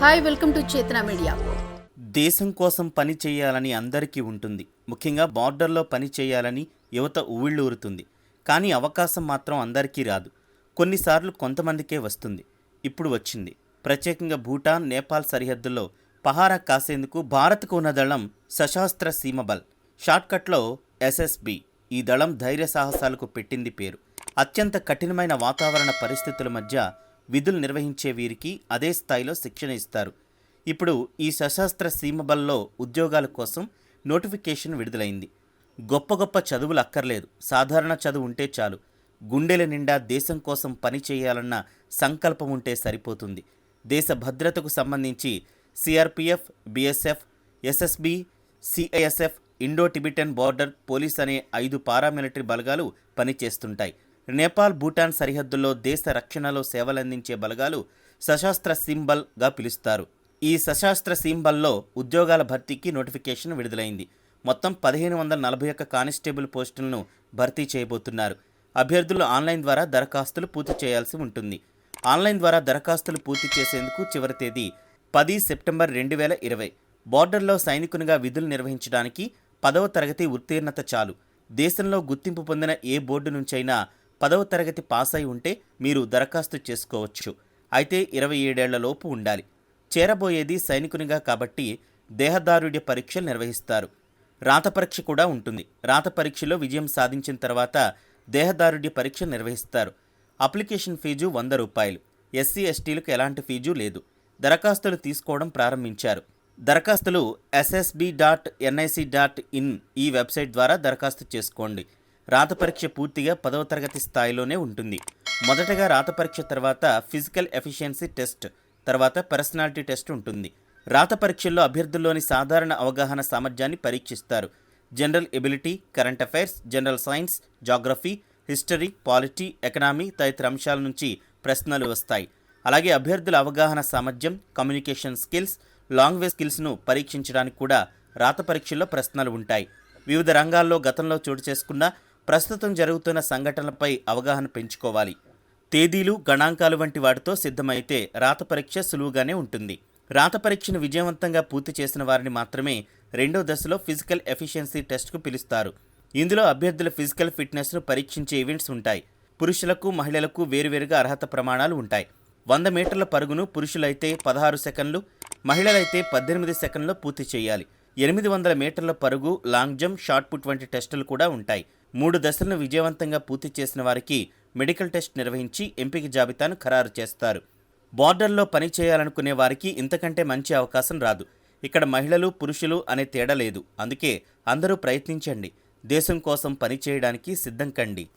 Hi welcome to Chetana media. దేశం కోసం పని చేయాలని అందరికీ ఉంటుంది. ముఖ్యంగా బార్డర్లో పని చేయాలని యువత ఊళ్ళూరుతుంది. కానీ అవకాశం మాత్రం అందరికీ రాదు. కొన్నిసార్లు కొంతమందికే వస్తుంది. ఇప్పుడు వచ్చింది. ప్రత్యేకంగా భూటాన్ నేపాల్ సరిహద్దుల్లో పహారా కాసేందుకు భారత్కు ఉన్న దళం సశాస్త్ర సీమబల్ షార్ట్కట్లో ఎస్ఎస్బి. ఈ దళం ధైర్య సాహసాలకు పెట్టింది పేరు. అత్యంత కఠినమైన వాతావరణ పరిస్థితుల మధ్య విధులు నిర్వహించే వీరికి అదే స్థాయిలో శిక్షణ ఇస్తారు. ఇప్పుడు ఈ సశస్త్ర సీమబల్లో ఉద్యోగాల కోసం నోటిఫికేషన్ విడుదలైంది. గొప్ప గొప్ప చదువులు అక్కర్లేదు. సాధారణ చదువు ఉంటే చాలు. గుండెల నిండా దేశం కోసం పని చేయాలన్న సంకల్పం ఉంటే సరిపోతుంది. దేశ భద్రతకు సంబంధించి CRPF BSF SSB CISF Indo Tibetan border police అనే ఐదు పారామిలిటరీ బలగాలు పనిచేస్తుంటాయి. నేపాల్ భూటాన్ సరిహద్దుల్లో దేశ రక్షణలో సేవలందించే బలగాలు సశస్త్ర సింబల్గా పిలుస్తారు. ఈ సశస్త్ర సింబల్లో ఉద్యోగాల భర్తీకి నోటిఫికేషన్ విడుదలైంది. మొత్తం పదిహేను వందల నలభై ఒక్క కానిస్టేబుల్ పోస్టులను భర్తీ చేయబోతున్నారు. అభ్యర్థులు ఆన్లైన్ ద్వారా దరఖాస్తులు పూర్తి చేయాల్సి ఉంటుంది. ఆన్లైన్ ద్వారా దరఖాస్తులు పూర్తి చేసేందుకు చివరి తేదీ పది సెప్టెంబర్ రెండు వేల ఇరవై. బార్డర్లో సైనికునిగా విధులు నిర్వహించడానికి పదవ తరగతి ఉత్తీర్ణత చాలు. దేశంలో గుర్తింపు పొందిన ఏ బోర్డు నుంచైనా పదవ తరగతి పాస్ అయి ఉంటే మీరు దరఖాస్తు చేసుకోవచ్చు. అయితే ఇరవై ఏడేళ్ళలోపు ఉండాలి. చేరబోయేది సైనికునిగా కాబట్టి దేహదారుడ్య పరీక్షలు నిర్వహిస్తారు. రాత పరీక్ష కూడా ఉంటుంది. రాత పరీక్షలో విజయం సాధించిన తర్వాత దేహదారుడ్య పరీక్ష నిర్వహిస్తారు. అప్లికేషన్ ఫీజు వంద రూపాయలు. ఎస్సీ ఎస్టీలకు ఎలాంటి ఫీజు లేదు. దరఖాస్తులు తీసుకోవడం ప్రారంభించారు. దరఖాస్తులు SSB dot NIC dot in ఈ వెబ్సైట్ ద్వారా దరఖాస్తు చేసుకోండి. రాత పరీక్ష పూర్తిగా పదవ తరగతి స్థాయిలోనే ఉంటుంది. మొదటగా రాత పరీక్ష తర్వాత ఫిజికల్ ఎఫిషియన్సీ టెస్ట్ తర్వాత పర్సనాలిటీ టెస్ట్ ఉంటుంది. రాత పరీక్షల్లో అభ్యర్థుల్లోని సాధారణ అవగాహన సామర్థ్యాన్ని పరీక్షిస్తారు. General ability current affairs general science geography history polity economy తదితర అంశాల నుంచి ప్రశ్నలు వస్తాయి. అలాగే అభ్యర్థుల అవగాహన సామర్థ్యం కమ్యూనికేషన్ స్కిల్స్ లాంగ్వేజ్ స్కిల్స్ను పరీక్షించడానికి కూడా రాత పరీక్షల్లో ప్రశ్నలు ఉంటాయి. వివిధ రంగాల్లో గతంలో చోటు చేసుకున్న ప్రస్తుతం జరుగుతున్న సంఘటనలపై అవగాహన పెంచుకోవాలి. తేదీలు గణాంకాలు వంటి వాటితో సిద్ధమైతే రాత పరీక్ష సులువుగానే ఉంటుంది. రాత పరీక్షను విజయవంతంగా పూర్తి చేసిన వారిని మాత్రమే రెండో దశలో ఫిజికల్ ఎఫిషియన్సీ టెస్ట్కు పిలుస్తారు. ఇందులో అభ్యర్థుల ఫిజికల్ ఫిట్నెస్ను పరీక్షించే ఈవెంట్స్ ఉంటాయి. పురుషులకు మహిళలకు వేరువేరుగా అర్హత ప్రమాణాలు ఉంటాయి. వంద మీటర్ల పరుగును పురుషులైతే పదహారు సెకండ్లు మహిళలైతే పద్దెనిమిది సెకండ్లో పూర్తి చేయాలి. ఎనిమిది వందల మీటర్ల పరుగు లాంగ్ జంప్ షార్ట్ పుట్ వంటి టెస్టులు కూడా ఉంటాయి. మూడు దశలను విజయవంతంగా పూర్తి చేసిన వారికి మెడికల్ టెస్ట్ నిర్వహించి ఎంపిక జాబితాను ఖరారు చేస్తారు. బార్డర్లో పని చేయాలనుకునే వారికి ఇంతకంటే మంచి అవకాశం రాదు. ఇక్కడ మహిళలు పురుషులు అనే తేడా లేదు. అందుకే అందరూ ప్రయత్నించండి. దేశం కోసం పని చేయడానికి సిద్ధం కండి.